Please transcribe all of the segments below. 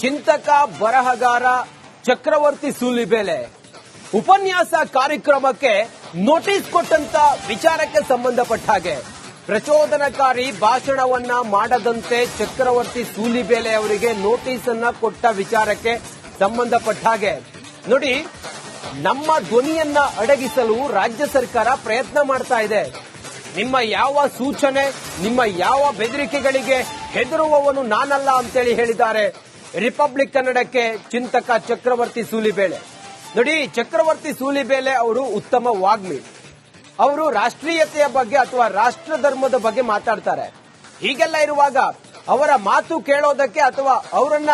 ಚಿಂತಕ ಬರಹಗಾರ ಚಕ್ರವರ್ತಿ ಸೂಲಿಬೇಲೆ. ಉಪನ್ಯಾಸ ಕಾರ್ಯಕ್ರಮಕ್ಕೆ ನೋಟಿಸ್ ಕೊಟ್ಟಂತ ವಿಚಾರಕ್ಕೆ ಸಂಬಂಧಪಟ್ಟ ಹಾಗೆ ಪ್ರಚೋದನಕಾರಿ ಭಾಷಣವನ್ನ ಮಾಡದಂತೆ ಚಕ್ರವರ್ತಿ ಸೂಲಿಬೇಲೆ ಅವರಿಗೆ ನೋಟಿಸ್ ಅನ್ನ ಕೊಟ್ಟ ವಿಚಾರಕ್ಕೆ ಸಂಬಂಧಪಟ್ಟ ಹಾಗೆ. ನೋಡಿ, ನಮ್ಮ ಧ್ವನಿಯನ್ನ ಅಡಗಿಸಲು ರಾಜ್ಯ ಸರ್ಕಾರ ಪ್ರಯತ್ನ ಮಾಡ್ತಾ ಇದೆ. ನಿಮ್ಮ ಯಾವ ಸೂಚನೆ, ನಿಮ್ಮ ಯಾವ ಬೆದರಿಕೆಗಳಿಗೆ ಹೆದರುವವನು ನಾನಲ್ಲ ಅಂತೇಳಿ ಹೇಳಿದ್ದಾರೆ. ರಿಪಬ್ಲಿಕ್ ಕನ್ನಡಕ್ಕೆ ಚಿಂತಕ ಚಕ್ರವರ್ತಿ ಸೂಲಿಬೇಳೆ. ನೋಡಿ, ಚಕ್ರವರ್ತಿ ಸೂಲಿಬೇಳೆ ಅವರು ಉತ್ತಮ ವಾಗ್ಮಿ. ಅವರು ರಾಷ್ಟ್ರೀಯತೆಯ ಬಗ್ಗೆ ಅಥವಾ ರಾಷ್ಟ್ರ ಧರ್ಮದ ಬಗ್ಗೆ ಮಾತಾಡ್ತಾರೆ. ಹೀಗೆಲ್ಲ ಇರುವಾಗ ಅವರ ಮಾತು ಕೇಳೋದಕ್ಕೆ ಅಥವಾ ಅವರನ್ನ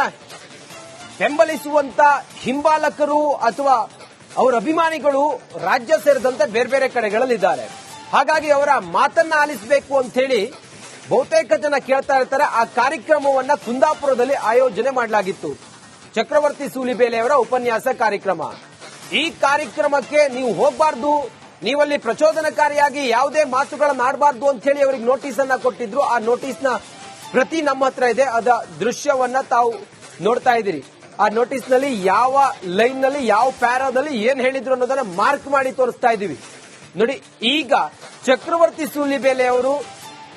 ಬೆಂಬಲಿಸುವಂತ ಹಿಂಬಾಲಕರು ಅಥವಾ ಅವರ ಅಭಿಮಾನಿಗಳು ರಾಜ್ಯ ಸೇರಿದಂತೆ ಬೇರೆ ಬೇರೆ ಕಡೆಗಳಲ್ಲಿದ್ದಾರೆ. ಹಾಗಾಗಿ ಅವರ ಮಾತನ್ನ ಆಲಿಸಬೇಕು ಅಂತ ಹೇಳಿ ಬಹುತೇಕ ಜನ ಕೇಳ್ತಾ ಇರ್ತಾರೆ, ಆ ಕಾರ್ಯಕ್ರಮವನ್ನ ಕುಂದಾಪುರದಲ್ಲಿ ಆಯೋಜನೆ ಮಾಡಲಾಗಿತ್ತು. ಚಕ್ರವರ್ತಿ ಸೂಲಿಬೇಲೆ ಅವರ ಉಪನ್ಯಾಸ ಕಾರ್ಯಕ್ರಮ. ಈ ಕಾರ್ಯಕ್ರಮಕ್ಕೆ ನೀವು ಹೋಗಬಾರ್ದು, ನೀವಲ್ಲಿ ಪ್ರಚೋದನಕಾರಿಯಾಗಿ ಯಾವುದೇ ಮಾತುಗಳನ್ನ ಆಡಬಾರ್ದು ಅಂತ ಹೇಳಿ ಅವರಿಗೆ ನೋಟಿಸ್ ಅನ್ನ ಕೊಟ್ಟಿದ್ರು. ಆ ನೋಟಿಸ್ನ ಪ್ರತಿ ನಮ್ಮ ಹತ್ರ ಇದೆ, ಅದ ದೃಶ್ಯವನ್ನ ತಾವು ನೋಡ್ತಾ ಇದ್ದೀರಿ. ಆ ನೋಟಿಸ್ನಲ್ಲಿ ಯಾವ ಲೈನ್ನಲ್ಲಿ ಯಾವ ಪ್ಯಾರಾದಲ್ಲಿ ಏನ್ ಹೇಳಿದ್ರು ಅನ್ನೋದನ್ನ ಮಾರ್ಕ್ ಮಾಡಿ ತೋರಿಸ್ತಾ ಇದೀವಿ ನೋಡಿ, ಈಗ ಚಕ್ರವರ್ತಿ ಸೂಲಿಬೇಲೆ ಅವರು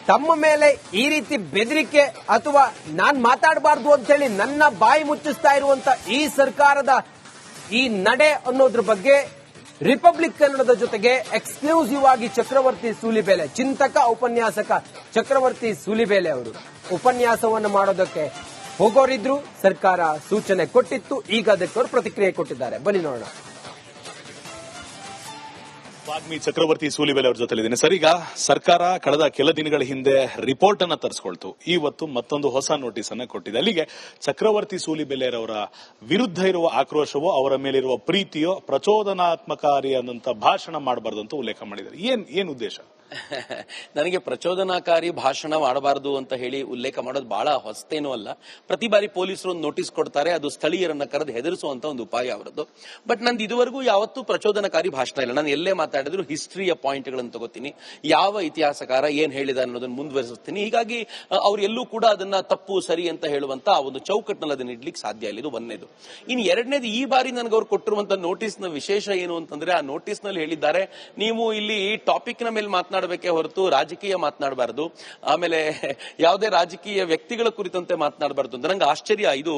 ತಮ್ಮ ಮೇಲೆ ಈ ರೀತಿ ಬೆದರಿಕೆ ಅಥವಾ ನಾನ್ ಮಾತಾಡಬಾರ್ದು ಅಂತ ಹೇಳಿ ನನ್ನ ಬಾಯಿ ಮುಚ್ಚಿಸ್ತಾ ಇರುವಂತ ಈ ಸರ್ಕಾರದ ಈ ನಡೆ ಅನ್ನೋದ್ರ ಬಗ್ಗೆ ರಿಪಬ್ಲಿಕ್ ಕನ್ನಡದ ಜೊತೆಗೆ ಎಕ್ಸ್ಕ್ಲೂಸಿವ್ ಆಗಿ ಚಕ್ರವರ್ತಿ ಸೂಲಿಬೇಲೆ, ಚಿಂತಕ ಉಪನ್ಯಾಸಕ ಚಕ್ರವರ್ತಿ ಸೂಲಿಬೇಲೆ ಅವರು ಉಪನ್ಯಾಸವನ್ನು ಮಾಡೋದಕ್ಕೆ ಹೋಗೋರಿದ್ರು ಸರ್ಕಾರ ಸೂಚನೆ ಕೊಟ್ಟಿತ್ತು, ಈಗ ಅದಕ್ಕೆ ಅವರು ಪ್ರತಿಕ್ರಿಯೆ ಕೊಟ್ಟಿದ್ದಾರೆ. ಬನ್ನಿ ನೋಡೋಣ. ವಾಗ್ಮಿ ಚಕ್ರವರ್ತಿ ಸೂಲಿಬೆಲೆ ಅವರ ಜೊತೆಲಿದ್ದೇನೆ. ಸರ್, ಈಗ ಸರ್ಕಾರ ಕಳೆದ ಕೆಲ ದಿನಗಳ ಹಿಂದೆ ರಿಪೋರ್ಟ್ ಅನ್ನ ತರಿಸ್ಕೊಳ್ತು. ಇವತ್ತು ಮತ್ತೊಂದು ಹೊಸ ನೋಟಿಸ್ ಅನ್ನ ಕೊಟ್ಟಿದೆ. ಅಲ್ಲಿಗೆ ಚಕ್ರವರ್ತಿ ಸೂಲಿಬೆಲೆಯರವರ ವಿರುದ್ಧ ಇರುವ ಆಕ್ರೋಶವೋ, ಅವರ ಮೇಲಿರುವ ಪ್ರೀತಿಯೋ ಪ್ರಚೋದನಾತ್ಮಕಾರಿಯಾದಂತಹ ಭಾಷಣ ಮಾಡಬಾರ್ದು ಅಂತ ಉಲ್ಲೇಖ ಮಾಡಿದ್ದಾರೆ. ಏನ್ ಏನ್ ಉದ್ದೇಶ? ನನಗೆ ಪ್ರಚೋದನಾಕಾರಿ ಭಾಷಣ ಮಾಡಬಾರದು ಅಂತ ಹೇಳಿ ಉಲ್ಲೇಖ ಮಾಡೋದು ಬಹಳ ಹೊಸತೇನೂ ಅಲ್ಲ. ಪ್ರತಿ ಬಾರಿ ಪೊಲೀಸರು ನೋಟಿಸ್ ಕೊಡ್ತಾರೆ, ಅದು ಸ್ಥಳೀಯರನ್ನ ಕರೆದು ಹೆದರಿಸುವಂತ ಒಂದು ಉಪಾಯ ಅವರದ್ದು. ಬಟ್ ನಂದು ಇದುವರೆಗೂ ಯಾವತ್ತೂ ಪ್ರಚೋದನಕಾರಿ ಭಾಷಣ ಇಲ್ಲ. ನಾನು ಎಲ್ಲೇ ಮಾತಾಡಿದ್ರು ಹಿಸ್ಟ್ರಿಯ ಪಾಯಿಂಟ್ಗಳನ್ನು ತಗೋತೀನಿ, ಯಾವ ಇತಿಹಾಸಕಾರ ಏನ್ ಹೇಳಿದ ಅನ್ನೋದನ್ನ ಮುಂದುವರಿಸುತ್ತೀನಿ. ಹೀಗಾಗಿ ಅವ್ರು ಎಲ್ಲೂ ಕೂಡ ಅದನ್ನ ತಪ್ಪು, ಸರಿ ಅಂತ ಹೇಳುವಂತ ಆ ಒಂದು ಚೌಕಟ್ಟಿನಲ್ಲಿ ಅದನ್ನ ಇಡ್ಲಿಕ್ಕೆ ಸಾಧ್ಯ ಇಲ್ಲ. ಇದು ಒಂದನೇದು. ಇನ್ ಎರಡನೇದು, ಈ ಬಾರಿ ನನಗೆ ಅವ್ರು ಕೊಟ್ಟಿರುವಂತ ನೋಟಿಸ್ನ ವಿಶೇಷ ಏನು ಅಂತಂದ್ರೆ, ಆ ನೋಟಿಸ್ನಲ್ಲಿ ಹೇಳಿದ್ದಾರೆ, ನೀವು ಇಲ್ಲಿ ಟಾಪಿಕ್ನ ಮೇಲೆ ಮಾತನಾಡಬೇಕೇ ಹೊರತು ರಾಜಕೀಯ ಮಾತನಾಡಬಾರದು. ಆಮೇಲೆ ಯಾವುದೇ ರಾಜಕೀಯ ವ್ಯಕ್ತಿಗಳ ಕುರಿತಂತೆ ಮಾತನಾಡಬಾರದು ಅಂತ ನಂಗೆ ಆಶ್ಚರ್ಯ. ಇದು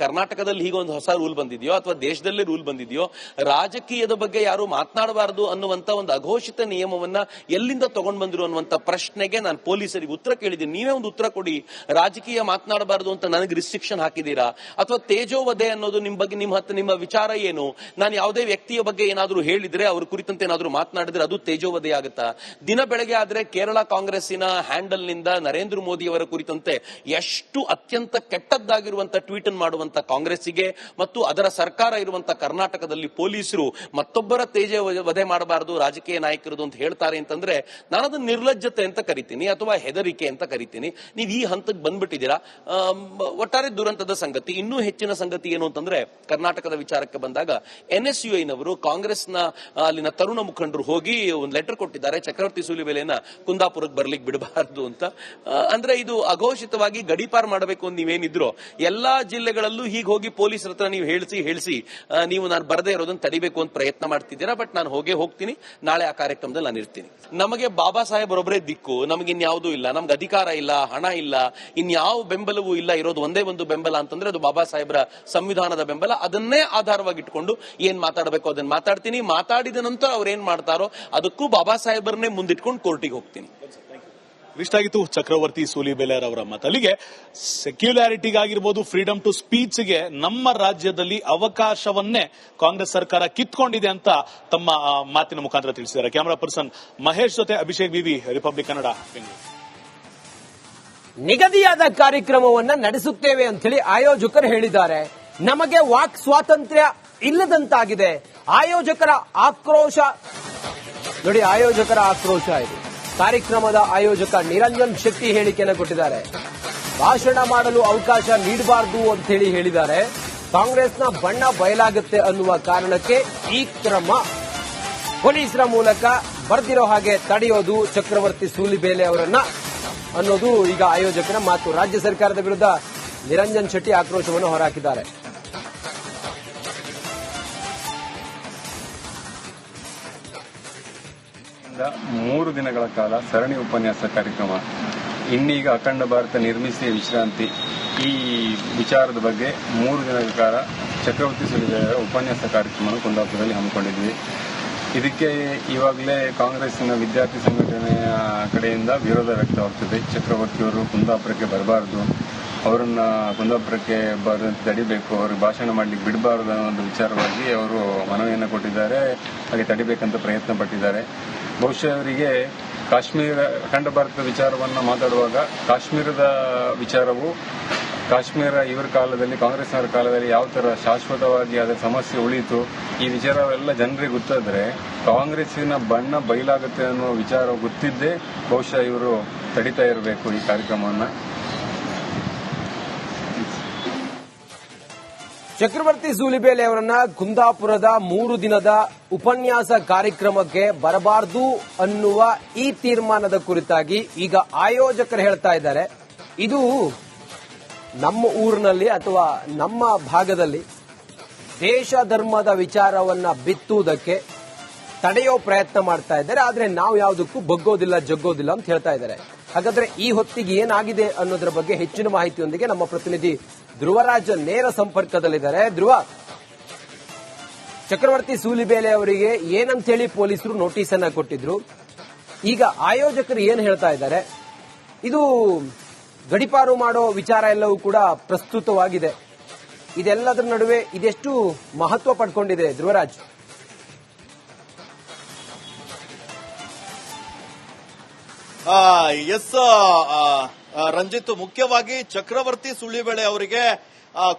ಕರ್ನಾಟಕದಲ್ಲಿ ಹೀಗೊಂದು ಹೊಸ ರೂಲ್ ಬಂದಿದೆಯೋ ಅಥವಾ ದೇಶದಲ್ಲೇ ರೂಲ್ ಬಂದಿದೆಯೋ, ರಾಜಕೀಯದ ಬಗ್ಗೆ ಯಾರು ಮಾತನಾಡಬಾರದು ಅನ್ನುವಂತ ಒಂದು ಅಘೋಷಿತ ನಿಯಮವನ್ನ ಎಲ್ಲಿಂದ ತಗೊಂಡ್ ಬಂದಿರು ಅನ್ನುವಂತ ಪ್ರಶ್ನೆಗೆ ನಾನು ಪೊಲೀಸರಿಗೆ ಉತ್ತರ ಕೇಳಿದ್ದೀನಿ. ನೀವೇ ಒಂದು ಉತ್ತರ ಕೊಡಿ. ರಾಜಕೀಯ ಮಾತನಾಡಬಾರದು ಅಂತ ನನಗೆ ರಿಸ್ಟ್ರಿಕ್ಷನ್ ಹಾಕಿದ್ದೀರಾ? ಅಥವಾ ತೇಜೋವಧೆ ಅನ್ನೋದು ನಿಮ್ ಬಗ್ಗೆ, ನಿಮ್ಮ ಹತ್ರ ನಿಮ್ಮ ವಿಚಾರ ಏನು? ನಾನು ಯಾವುದೇ ವ್ಯಕ್ತಿಯ ಬಗ್ಗೆ ಏನಾದರೂ ಹೇಳಿದ್ರೆ ಅವ್ರ ಕುರಿತಂತೆ ಏನಾದರೂ ಮಾತನಾಡಿದ್ರೆ ಅದು ತೇಜೋವಧೆ ಆಗುತ್ತಾ? ದಿನ ಬೆಳಗ್ಗೆ ಆದ್ರೆ ಕೇರಳ ಕಾಂಗ್ರೆಸ್ಸಿನ ಹ್ಯಾಂಡಲ್ನಿಂದ ನರೇಂದ್ರ ಮೋದಿ ಅವರ ಕುರಿತಂತೆ ಎಷ್ಟು ಅತ್ಯಂತ ಕೆಟ್ಟದ್ದಾಗಿರುವಂತ ಟ್ವೀಟ್ ಅನ್ನು ಮಾಡುವಂತ ಕಾಂಗ್ರೆಸ್ಸಿಗೆ ಮತ್ತು ಅದರ ಸರ್ಕಾರ ಇರುವಂತಹ ಕರ್ನಾಟಕದಲ್ಲಿ ಪೊಲೀಸರು ಮತ್ತೊಬ್ಬರ ತೇಜ ವಧೆ ಮಾಡಬಾರದು, ರಾಜಕೀಯ ನಾಯಕರದು ಅಂತ ಹೇಳ್ತಾರೆ ಅಂತಂದ್ರೆ ನಾನು ಅದನ್ನ ನಿರ್ಲಜ್ಜತೆ ಅಂತ ಕರಿತೀನಿ ಅಥವಾ ಹೆದರಿಕೆ ಅಂತ ಕರಿತೀನಿ. ನೀವು ಈ ಹಂತಕ್ಕೆ ಬಂದ್ಬಿಟ್ಟಿದ್ದೀರಾ. ಒಟ್ಟಾರೆ ದುರಂತದ ಸಂಗತಿ. ಇನ್ನೂ ಹೆಚ್ಚಿನ ಸಂಗತಿ ಏನು ಅಂತಂದ್ರೆ ಕರ್ನಾಟಕದ ವಿಚಾರಕ್ಕೆ ಬಂದಾಗ ಎನ್ ಎಸ್ ಯು ಐನವರು ಕಾಂಗ್ರೆಸ್ನ, ಅಲ್ಲಿನ ತರುಣ ಮುಖಂಡರು ಹೋಗಿ ಒಂದು ಲೆಟರ್ ಕೊಟ್ಟಿದ್ದಾರೆ. ಚಕ್ರವರ್ತಿ ಸೂಲಿಬೆಲೆನ ಕುಂದಾಪುರಕ್ಕೆ ಬರ್ಲಿಕ್ಕೆ ಬಿಡಬಾರದು ಅಂತ. ಅಂದ್ರೆ ಇದು ಅಘೋಷಿತವಾಗಿ ಗಡಿಪಾರ್ ಮಾಡಬೇಕು ಅಂತ ನೀವೇನಿದ್ರು. ಎಲ್ಲಾ ಜಿಲ್ಲೆಗಳಲ್ಲೂ ಹೀಗೆ ಹೋಗಿ ಪೊಲೀಸ್ ಹತ್ರ ನೀವು ಹೇಳಿಸಿ ಹೇಳಿಸಿ ನೀವು ನಾನು ಬರದೇ ಇರೋದನ್ನ ತಡಿಬೇಕು ಅಂತ ಪ್ರಯತ್ನ ಮಾಡ್ತಿದ್ದೀರಾ, ಬಟ್ ನಾನು ಹೋಗೇ ಹೋಗ್ತೀನಿ. ನಾಳೆ ಆ ಕಾರ್ಯಕ್ರಮದಲ್ಲಿ ನಾನು ಇರ್ತೀನಿ. ನಮಗೆ ಬಾಬಾ ಸಾಹೇಬ್ ಒಬ್ಬರೇ ದಿಕ್ಕು. ನಮಗೆ ಇನ್ಯಾವುದೂ ಇಲ್ಲ. ನಮ್ಗೆ ಅಧಿಕಾರ ಇಲ್ಲ, ಹಣ ಇಲ್ಲ. ಇನ್ಯಾವ ಬೆಂಬಲವೂ ಇಲ್ಲ. ಇರೋದು ಒಂದೇ ಒಂದು ಬೆಂಬಲ ಅಂತಂದ್ರೆ ಅದು ಬಾಬಾ ಸಾಹೇಬ್ರ ಸಂವಿಧಾನದ ಬೆಂಬಲ. ಅದನ್ನೇ ಆಧಾರವಾಗಿ ಇಟ್ಕೊಂಡು ಏನ್ ಮಾತಾಡಬೇಕು ಅದನ್ನ ಮಾತಾಡ್ತೀನಿ. ಮಾತಾಡಿದ ನಂತರ ಅವ್ರು ಏನ್ ಮಾಡ್ತಾರೋ ಅದಕ್ಕೂ ಬಾಬಾ ಸಾಹೇಬ್ರನ್ನೇ ಮುಂದಿಟ್ಕೊಂಡು ಕೋರ್ಟಿಗೆ ಹೋಗ್ತೀನಿ. ಇಷ್ಟಾಗಿತ್ತು ಚಕ್ರವರ್ತಿ ಸೂಲಿಬೆಲೆಯರ್ ಅವರ ಮತ ಅಲ್ಲಿಗೆ ಸೆಕ್ಯುಲಾರಿಟಿಗಾಗಿರ್ಬೋದು ಫ್ರೀಡಮ್ ಟು ಸ್ಪೀಚ್ಗೆ ನಮ್ಮ ರಾಜ್ಯದಲ್ಲಿ ಅವಕಾಶವನ್ನೇ ಕಾಂಗ್ರೆಸ್ ಸರ್ಕಾರ ಕಿತ್ಕೊಂಡಿದೆ ಅಂತ ತಮ್ಮ ಮಾತಿನ ಮುಖಾಂತರ ತಿಳಿಸಿದ್ದಾರೆ. ಕ್ಯಾಮರಾ ಪರ್ಸನ್ ಮಹೇಶ್ ಜೊತೆ Abhishek B V Republic Kannada Bengaluru ನಿಗದಿಯಾದ ಕಾರ್ಯಕ್ರಮವನ್ನ ನಡೆಸುತ್ತೇವೆ ಅಂತ ಹೇಳಿ ಆಯೋಜಕರು ಹೇಳಿದ್ದಾರೆ. ನಮಗೆ ವಾಕ್ ಸ್ವಾತಂತ್ರ್ಯ ಇಲ್ಲದಂತಾಗಿದೆ. ಆಯೋಜಕರ ಆಕ್ರೋಶ ನೋಡಿ, ಆಯೋಜಕರ ಆಕ್ರೋಶ ಇದು. ಕಾರ್ಯಕ್ರಮದ ಆಯೋಜಕ ನಿರಂಜನ್ ಶೆಟ್ಟಿ ಹೇಳಿಕೆಯನ್ನು ಕೊಟ್ಟಿದ್ದಾರೆ. ಭಾಷಣ ಮಾಡಲು ಅವಕಾಶ ನೀಡಬಾರದು ಅಂತ ಹೇಳಿ ಹೇಳಿದ್ದಾರೆ. ಕಾಂಗ್ರೆಸ್ನ ಬಣ್ಣ ಬಯಲಾಗುತ್ತೆ ಅನ್ನುವ ಕಾರಣಕ್ಕೆ ಈ ಕ್ರಮ ಪೊಲೀಸರ ಮೂಲಕ ಬರ್ದಿರೋ ಹಾಗೆ ತಡೆಯೋದು ಚಕ್ರವರ್ತಿ ಸೂಲಿಬೇಲೆ ಅವರನ್ನ ಅನ್ನೋದು ಈಗ ಆಯೋಜಕರ ಮಾತು. ರಾಜ್ಯ ಸರ್ಕಾರದ ವಿರುದ್ಧ ನಿರಂಜನ್ ಶೆಟ್ಟಿ ಆಕ್ರೋಶವನ್ನು ಹೊರಹಾಕಿದ್ದಾರೆ. ಮೂರು ದಿನಗಳ ಕಾಲ ಸರಣಿ ಉಪನ್ಯಾಸ ಕಾರ್ಯಕ್ರಮ. ಇನ್ನೀಗ ಅಖಂಡ ಭಾರತ ನಿರ್ಮಿಸಿ ವಿಶ್ರಾಂತಿ. ಈ ವಿಚಾರದ ಬಗ್ಗೆ ಮೂರು ದಿನಗಳ ಕಾಲ ಚಕ್ರವರ್ತಿ ಸುಲಿಬೆಯವರ ಉಪನ್ಯಾಸ ಕಾರ್ಯಕ್ರಮವನ್ನು ಕುಂದಾಪುರದಲ್ಲಿ ಹಮ್ಮಿಕೊಂಡಿದ್ವಿ. ಇದಕ್ಕೆ ಇವಾಗಲೇ ಕಾಂಗ್ರೆಸ್ನ ವಿದ್ಯಾರ್ಥಿ ಸಂಘಟನೆಯ ಕಡೆಯಿಂದ ವಿರೋಧ ವ್ಯಕ್ತವಾಗ್ತದೆ. ಚಕ್ರವರ್ತಿಯವರು ಕುಂದಾಪುರಕ್ಕೆ ಬರಬಾರದು. ಅವರನ್ನ ಕುಂದಾಪುರಕ್ಕೆ ಬರೋದು ತಡಿಬೇಕು. ಅವ್ರಿಗೆ ಭಾಷಣ ಮಾಡಲಿಕ್ಕೆ ಬಿಡಬಾರದು ಅನ್ನೋ ಒಂದು ವಿಚಾರವಾಗಿ ಅವರು ಮನವಿಯನ್ನು ಕೊಟ್ಟಿದ್ದಾರೆ. ಹಾಗೆ ತಡಿಬೇಕಂತ ಪ್ರಯತ್ನ ಪಟ್ಟಿದ್ದಾರೆ. ಬಹುಶಃ ಅವರಿಗೆ ಕಾಶ್ಮೀರ, ಅಖಂಡ ಭಾರತದ ವಿಚಾರವನ್ನು ಮಾತಾಡುವಾಗ ಕಾಶ್ಮೀರದ ವಿಚಾರವು, ಕಾಶ್ಮೀರ ಇವರ ಕಾಲದಲ್ಲಿ, ಕಾಂಗ್ರೆಸ್ನವರ ಕಾಲದಲ್ಲಿ ಯಾವ ತರ ಶಾಶ್ವತವಾಗಿ ಅದರ ಸಮಸ್ಯೆ ಉಳಿಯಿತು ಈ ವಿಚಾರವೆಲ್ಲ ಜನರಿಗೆ ಗೊತ್ತಾದ್ರೆ ಕಾಂಗ್ರೆಸ್ಸಿನ ಬಣ್ಣ ಬಯಲಾಗುತ್ತೆ ಅನ್ನೋ ವಿಚಾರ ಗೊತ್ತಿದ್ದೇ ಬಹುಶಃ ಇವರು ತಡಿತಾ ಇರಬೇಕು ಈ ಕಾರ್ಯಕ್ರಮವನ್ನ. ಚಕ್ರವರ್ತಿ ಸೂಲಿಬೇಲೆ ಅವರನ್ನ ಕುಂದಾಪುರದ ಮೂರು ದಿನದ ಉಪನ್ಯಾಸ ಕಾರ್ಯಕ್ರಮಕ್ಕೆ ಬರಬಾರದು ಅನ್ನುವ ಈ ತೀರ್ಮಾನದ ಕುರಿತಾಗಿ ಈಗ ಆಯೋಜಕರು ಹೇಳ್ತಾ ಇದ್ದಾರೆ. ಇದು ನಮ್ಮ ಊರಿನಲ್ಲಿ ಅಥವಾ ನಮ್ಮ ಭಾಗದಲ್ಲಿ ದೇಶ ಧರ್ಮದ ವಿಚಾರವನ್ನ ಬಿತ್ತುವುದಕ್ಕೆ ತಡೆಯೋ ಪ್ರಯತ್ನ ಮಾಡ್ತಾ ಇದ್ದಾರೆ. ಆದರೆ ನಾವು ಯಾವುದಕ್ಕೂ ಬಗ್ಗೋದಿಲ್ಲ, ಜಗ್ಗೋದಿಲ್ಲ ಅಂತ ಹೇಳ್ತಾ ಇದ್ದಾರೆ. ಹಾಗಾದ್ರೆ ಈ ಹೊತ್ತಿಗೆ ಏನಾಗಿದೆ ಅನ್ನೋದರ ಬಗ್ಗೆ ಹೆಚ್ಚಿನ ಮಾಹಿತಿಯೊಂದಿಗೆ ನಮ್ಮ ಪ್ರತಿನಿಧಿ ಧ್ರುವರಾಜ್ ನೇರ ಸಂಪರ್ಕದಲ್ಲಿದ್ದಾರೆ. ಧ್ರುವ, ಚಕ್ರವರ್ತಿ ಸೂಲಿಬೇಲೆ ಅವರಿಗೆ ಏನಂತ ಹೇಳಿ ಪೊಲೀಸರು ನೋಟಿಸ್ ಅನ್ನ ಕೊಟ್ಟಿದ್ರು. ಈಗ ಆಯೋಜಕರು ಏನ್ ಹೇಳ್ತಾ ಇದ್ದಾರೆ, ಇದು ಗಡಿಪಾರು ಮಾಡೋ ವಿಚಾರ ಎಲ್ಲವೂ ಕೂಡ ಪ್ರಸ್ತುತವಾಗಿದೆ. ಇದೆಲ್ಲದರ ನಡುವೆ ಇದೆಷ್ಟು ಮಹತ್ವ ಪಡ್ಕೊಂಡಿದೆ ಧ್ರುವರಾಜ್? ಎಸ್ ರಂಜಿತ್ ಮುಖ್ಯವಾಗಿ ಚಕ್ರವರ್ತಿ ಸುಳ್ಳಿಬೇಳೆ ಅವರಿಗೆ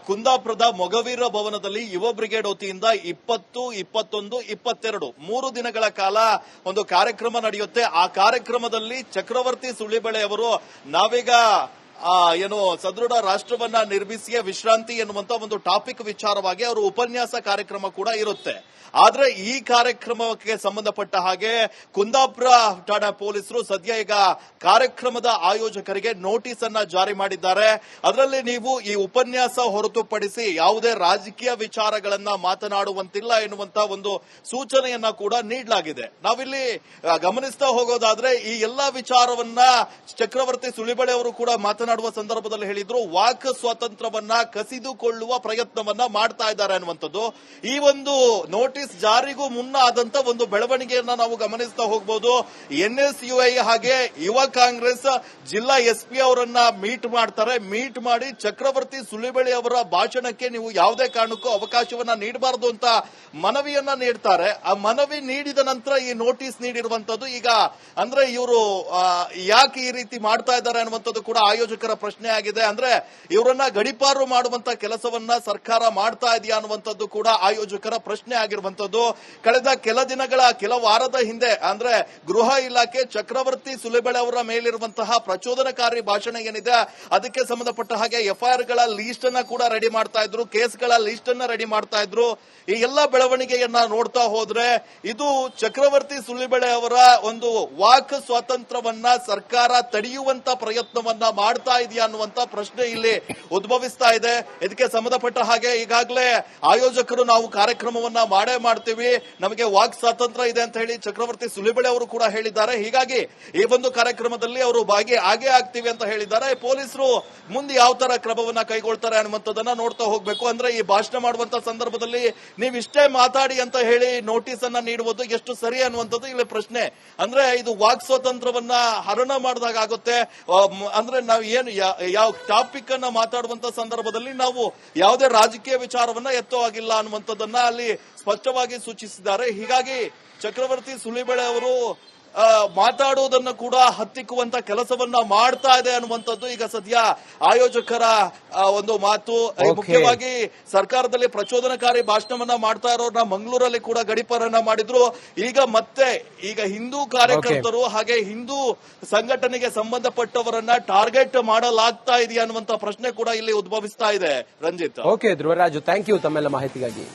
ಕುಂದಾಪುರದ ಮೊಗವೀರ ಭವನದಲ್ಲಿ ಯುವ ಬ್ರಿಗೇಡ್ ವತಿಯಿಂದ ಇಪ್ಪತ್ತು, ಇಪ್ಪತ್ತೊಂದು, ಇಪ್ಪತ್ತೆರಡು, ಮೂರು ದಿನಗಳ ಕಾಲ ಒಂದು ಕಾರ್ಯಕ್ರಮ ನಡೆಯುತ್ತೆ. ಆ ಕಾರ್ಯಕ್ರಮದಲ್ಲಿ ಚಕ್ರವರ್ತಿ ಸುಳ್ಳಿಬೇಳೆ ಅವರು ನಾವೀಗ ಏನು, ಸದೃಢ ರಾಷ್ಟ್ರವನ್ನ ನಿರ್ಮಿಸಿಯೇ ವಿಶ್ರಾಂತಿ ಎನ್ನುವಂತ ಒಂದು ಟಾಪಿಕ್ ವಿಚಾರವಾಗಿ ಅವರು ಉಪನ್ಯಾಸ ಕಾರ್ಯಕ್ರಮ ಕೂಡ ಇರುತ್ತೆ. ಆದ್ರೆ ಈ ಕಾರ್ಯಕ್ರಮಕ್ಕೆ ಸಂಬಂಧಪಟ್ಟ ಹಾಗೆ ಕುಂದಾಪುರ ಠಾಣಾ ಪೊಲೀಸರು ಸದ್ಯ ಈಗ ಕಾರ್ಯಕ್ರಮದ ಆಯೋಜಕರಿಗೆ ನೋಟಿಸ್ ಅನ್ನ ಜಾರಿ ಮಾಡಿದ್ದಾರೆ. ಅದರಲ್ಲಿ ನೀವು ಈ ಉಪನ್ಯಾಸ ಹೊರತುಪಡಿಸಿ ಯಾವುದೇ ರಾಜಕೀಯ ವಿಚಾರಗಳನ್ನ ಮಾತನಾಡುವಂತಿಲ್ಲ ಎನ್ನುವಂತ ಒಂದು ಸೂಚನೆಯನ್ನ ಕೂಡ ನೀಡಲಾಗಿದೆ. ನಾವಿಲ್ಲಿ ಗಮನಿಸ್ತಾ ಹೋಗೋದಾದ್ರೆ ಈ ಎಲ್ಲಾ ವಿಚಾರವನ್ನ ಚಕ್ರವರ್ತಿ ಸುಳಿಬಳೆ ಅವರು ಕೂಡ ಮಾತನಾಡುವ ಸಂದರ್ಭದಲ್ಲಿ ಹೇಳಿದ್ರು, ವಾಕ್ ಸ್ವಾತಂತ್ರ್ಯವನ್ನ ಕಸಿದುಕೊಳ್ಳುವ ಪ್ರಯತ್ನವನ್ನ ಮಾಡ್ತಾ ಇದ್ದಾರೆ ಅನ್ನುವಂಥದ್ದು. ಈ ಒಂದು ನೋಟಿಸ್ ಜಾರಿಗೂ ಮುನ್ನ ಆದಂತ ಒಂದು ಬೆಳವಣಿಗೆಯನ್ನ ನಾವು ಗಮನಿಸ್ತಾ ಹೋಗಬಹುದು ಎನ್ಎಸ್ಯುಐ ಹಾಗೆ ಯುವ ಕಾಂಗ್ರೆಸ್ ಜಿಲ್ಲಾ ಎಸ್ಪಿ ಅವರನ್ನ ಮೀಟ್ ಮಾಡ್ತಾರೆ. ಮೀಟ್ ಮಾಡಿ ಚಕ್ರವರ್ತಿ ಸುಳಿಬೆಳೆ ಅವರ ಭಾಷಣಕ್ಕೆ ನೀವು ಯಾವುದೇ ಕಾರಣಕ್ಕೂ ಅವಕಾಶವನ್ನ ನೀಡಬಾರದು ಅಂತ ಮನವಿಯನ್ನ ನೀಡ್ತಾರೆ. ಆ ಮನವಿ ನೀಡಿದ ನಂತರ ಈ ನೋಟಿಸ್ ನೀಡಿರುವಂತದ್ದು ಈಗ, ಅಂದ್ರೆ ಇವರು ಯಾಕೆ ಈ ರೀತಿ ಮಾಡ್ತಾ ಇದ್ದಾರೆ ಅನ್ನುವಂಥದ್ದು ಕೂಡ ಆಯೋಜಕರ ಪ್ರಶ್ನೆ ಆಗಿದೆ ಅಂದ್ರೆ ಇವರನ್ನ ಗಡಿಪಾರು ಮಾಡುವಂತ ಕೆಲಸವನ್ನ ಸರ್ಕಾರ ಮಾಡ್ತಾ ಇದೆಯಾ ಅನ್ನುವಂಥದ್ದು ಕೂಡ ಆಯೋಜಕರ ಪ್ರಶ್ನೆ ಆಗಿರುವಂತದ್ದು ಕಳೆದ ಕೆಲ ದಿನಗಳ, ಕೆಲ ವಾರದ ಹಿಂದೆ ಅಂದ್ರೆ ಗೃಹ ಇಲಾಖೆ ಚಕ್ರವರ್ತಿ ಸುಲಿಬೆಳೆ ಅವರ ಮೇಲಿರುವಂತಹ ಪ್ರಚೋದನಕಾರಿ ಭಾಷಣ ಏನಿದೆ, ಅದಕ್ಕೆ ಸಂಬಂಧಪಟ್ಟ ಹಾಗೆ ಎಫ್ಐಆರ್ಗಳ ಲೀಸ್ಟ್ ಅನ್ನ ಕೂಡ ರೆಡಿ ಮಾಡ್ತಾ ಇದ್ರು, ಕೇಸ್ಗಳ ಲಿಸ್ಟ್ ಅನ್ನ ರೆಡಿ ಮಾಡ್ತಾ ಇದ್ರು. ಈ ಎಲ್ಲ ಬೆಳವಣಿಗೆಯನ್ನ ನೋಡ್ತಾ ಹೋದ್ರೆ ಇದು ಚಕ್ರವರ್ತಿ ಸುಲಿಬೆಳೆ ಅವರ ಒಂದು ವಾಕ್ ಸ್ವಾತಂತ್ರ್ಯವನ್ನ ಸರ್ಕಾರ ತಡೆಯುವಂತ ಪ್ರಯತ್ನವನ್ನ ಮಾಡ್ತಾ ಇದೆಯಾ ಅನ್ನುವಂತ ಪ್ರಶ್ನೆ ಇಲ್ಲಿ ಉದ್ಭವಿಸ್ತಾ ಇದೆ. ಇದಕ್ಕೆ ಸಂಬಂಧಪಟ್ಟ ಹಾಗೆ ಈಗಾಗಲೇ ಆಯೋಜಕರು ನಾವು ಕಾರ್ಯಕ್ರಮವನ್ನ ಮಾಡೇ ಮಾಡ್ತೀವಿ. ನಮಗೆ ವಾಕ್ ಸ್ವಾತಂತ್ರ್ಯ ಇದೆ ಅಂತ ಹೇಳಿ ಚಕ್ರವರ್ತಿ ಸುಲಿಬಳೆ ಅವರು ಕೂಡ ಹೇಳಿದ್ದಾರೆ. ಹೀಗಾಗಿ ಈ ಒಂದು ಕಾರ್ಯಕ್ರಮದಲ್ಲಿ ಅವರು ಭಾಗಿ ಆಗೇ ಆಗ್ತೀವಿ ಅಂತ ಹೇಳಿದ್ದಾರೆ. ಪೊಲೀಸರು ಮುಂದೆ ಯಾವ ತರ ಕ್ರಮವನ್ನ ಕೈಗೊಳ್ತಾರೆ ಅನ್ನುವಂಥದ್ದನ್ನ ನೋಡ್ತಾ ಹೋಗ್ಬೇಕು. ಅಂದ್ರೆ ಈ ಭಾಷಣ ಮಾಡುವಂತ ಸಂದರ್ಭದಲ್ಲಿ ನೀವು ಇಷ್ಟೇ ಮಾತಾಡಿ ಅಂತ ಹೇಳಿ ನೋಟಿಸ್ ಅನ್ನ ನೀಡುವುದು ಎಷ್ಟು ಸರಿ ಅನ್ನುವಂಥದ್ದು ಇಲ್ಲಿ ಪ್ರಶ್ನೆ. ಅಂದ್ರೆ ಇದು ವಾಕ್ ಸ್ವಾತಂತ್ರ್ಯವನ್ನ ಹರಣ ಮಾಡಿದಾಗ ಆಗುತ್ತೆ. ಅಂದ್ರೆ ನಾವು ಏನು ಯಾವ ಟಾಪಿಕ್ ಅನ್ನ ಮಾತಾಡುವಂತ ಸಂದರ್ಭದಲ್ಲಿ ನಾವು ಯಾವುದೇ ರಾಜಕೀಯ ವಿಚಾರವನ್ನ ಎತ್ತೋ ಆಗಿಲ್ಲ ಅನ್ನುವಂಥದ್ದನ್ನ ಅಲ್ಲಿ ಸ್ಪಷ್ಟವಾಗಿ ಸೂಚಿಸಿದ್ದಾರೆ. ಹೀಗಾಗಿ ಚಕ್ರವರ್ತಿ ಸುಳಿಬೆಳೆ ಅವರು ಆ, ಮಾತಾಡುವುದನ್ನು ಕೂಡ ಹತ್ತಿಕ್ಕುವಂತ ಕೆಲಸವನ್ನ ಮಾಡ್ತಾ ಇದೆ ಅನ್ನುವಂಥದ್ದು ಈಗ ಸದ್ಯ ಆಯೋಜಕರ ಒಂದು ಮಾತು. ಮುಖ್ಯವಾಗಿ ಸರ್ಕಾರದಲ್ಲಿ ಪ್ರಚೋದನಕಾರಿ ಭಾಷಣವನ್ನ ಮಾಡ್ತಾ ಇರೋರ್ನ ಮಂಗಳೂರಲ್ಲಿ ಕೂಡ ಗಡಿಪಾರನ್ನ ಮಾಡಿದ್ರು. ಈಗ ಮತ್ತೆ ಈಗ ಹಿಂದೂ ಕಾರ್ಯಕರ್ತರು ಹಾಗೆ ಹಿಂದೂ ಸಂಘಟನೆಗೆ ಸಂಬಂಧಪಟ್ಟವರನ್ನ ಟಾರ್ಗೆಟ್ ಮಾಡಲಾಗ್ತಾ ಇದೆಯಾ ಅನ್ನುವಂತ ಪ್ರಶ್ನೆ ಕೂಡ ಇಲ್ಲಿ ಉದ್ಭವಿಸ್ತಾ ಇದೆ. Ranjith. Okay Dhruvaraju thank you ತಮ್ಮೆಲ್ಲ ಮಾಹಿತಿಗಾಗಿ.